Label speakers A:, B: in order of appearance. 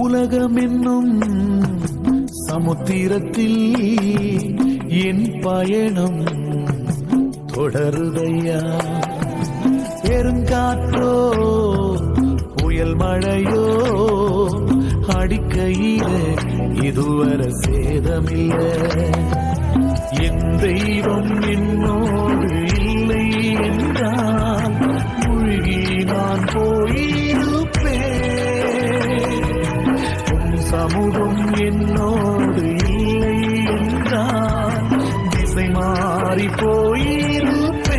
A: உலகம் என்னும் சமுத்திரத்தில் என் பயணம் தொடருதையா? பெருங்காற்றோ புயல் மழையோ அடிக்கையிலே இதுவரை சேதமில்லை. என் தெய்வம் என்னோடு இல்லை என்றால் மூழ்கி நான் போயிருப்பேன் சமூகம் என்னோடு இல்லை என்றால் திசை மாறி போயிருப்ப